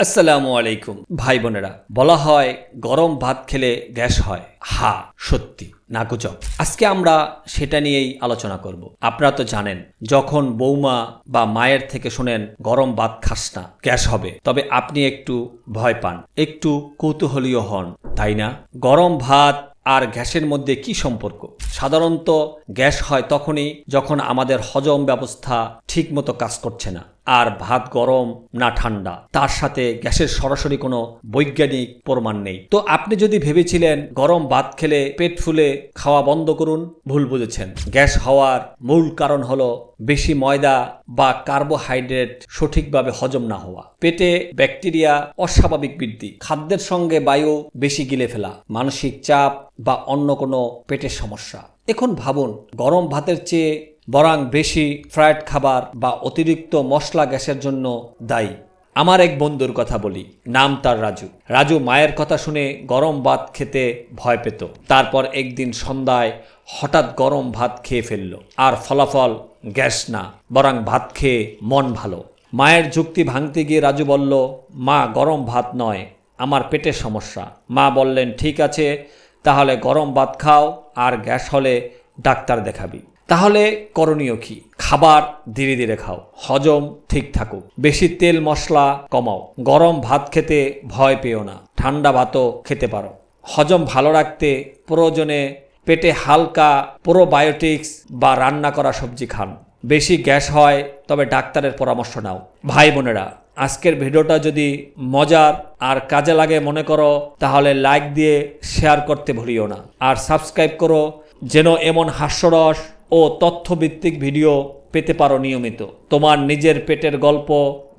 আসসালামু আলাইকুম, ভাই বোনেরা। বলা হয়, গরম ভাত খেলে গ্যাস হয়। হা, সত্যি। না গুজব। আজকে আমরা সেটা নিয়েই আলোচনা করব। আপনারা তো জানেন, যখন বৌমা বা মায়ের থেকে শোনেন, গরম ভাত খাস না, গ্যাস হবে, তবে আপনি একটু ভয় পান, একটু কৌতূহলীয় হন, তাই না? গরম ভাত আর গ্যাসের মধ্যে কি সম্পর্ক? সাধারণত গ্যাস হয় তখনই যখন আমাদের হজম ব্যবস্থা ঠিকমতো কাজ করছে না। আর ভাত গরম, না ঠান্ডা। তার সাথে গ্যাসের সরাসরি কোনো বৈজ্ঞানিক প্রমাণ নেই। তো আপনি যদি ভেবেছিলেন গরম ভাত খেলে পেট ফুলে খাওয়া বন্ধ করুন, ভুল বুঝেছেন। গ্যাস হওয়ার মূল কারণ হলো বেশি ময়দা বা কার্বোহাইড্রেট সঠিকভাবে হজম না হওয়া। পেটে ব্যাকটেরিয়া অস্বাভাবিক বৃদ্ধি। খাদ্যের সঙ্গে বায়ু বেশি গিলে ফেলা, মানসিক চাপ বা অন্য কোনো পেটের সমস্যা। এখন ভাবুন, গরম ভাতের চেয়ে বরং বেশি ফ্রায়েড খাবার বা অতিরিক্ত মশলা গ্যাসের জন্য দায়ী। আমার এক বন্ধুর কথা বলি, নাম তার রাজু। রাজু মায়ের কথা শুনে গরম ভাত খেতে ভয় পেত। তারপর একদিন সন্ধ্যায় হঠাৎ গরম ভাত খেয়ে ফেলল। আর ফলাফল গ্যাস না, বরং ভাত খেয়ে মন ভালো। মায়ের যুক্তি ভাঙতে গিয়ে রাজু বলল, মা, গরম ভাত নয়, আমার পেটের সমস্যা। মা বললেন, ঠিক আছে, তাহলে গরম ভাত খাও, আর গ্যাস হলে ডাক্তার দেখাবি। তাহলে করণীয় কি? খাবার ধীরে ধীরে খাও। হজম ঠিক থাকুক। বেশি তেল মশলা কমাও। গরম ভাত খেতে ভয় পেও না। ঠান্ডা ভাতও খেতে পারো। হজম ভালো রাখতে প্রয়োজনে পেটে হালকা প্রোবায়োটিক্স বা রান্না করা সবজি খান। বেশি গ্যাস হয়, তবে ডাক্তারের পরামর্শ নাও। ভাই বোনেরা, আজকের ভিডিওটা যদি মজার আর কাজে লাগে মনে করো, তাহলে লাইক দিয়ে শেয়ার করতে ভুলিও না। আর সাবস্ক্রাইব করো, যেন এমন হাস্যরস ও তথ্যভিত্তিক ভিডিও পেতে পারো নিয়মিত। তোমার নিজের পেটের গল্প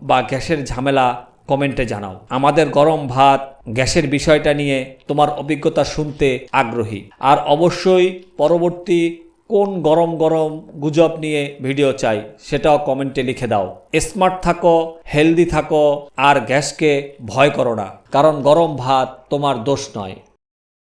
বা গ্যাসের ঝামেলা কমেন্টে জানাও। আমাদের গরম ভাত, গ্যাসের বিষয়টা নিয়ে তোমার অভিজ্ঞতা শুনতে আগ্রহী। আর অবশ্যই পরবর্তী কোন গরম গরম গুজব নিয়ে ভিডিও চাই, সেটাও কমেন্টে লিখে দাও। স্মার্ট থাকো, হেলদি থাকো, আর গ্যাসকে ভয় করো না। কারণ গরম ভাত তোমার দোষ নয়।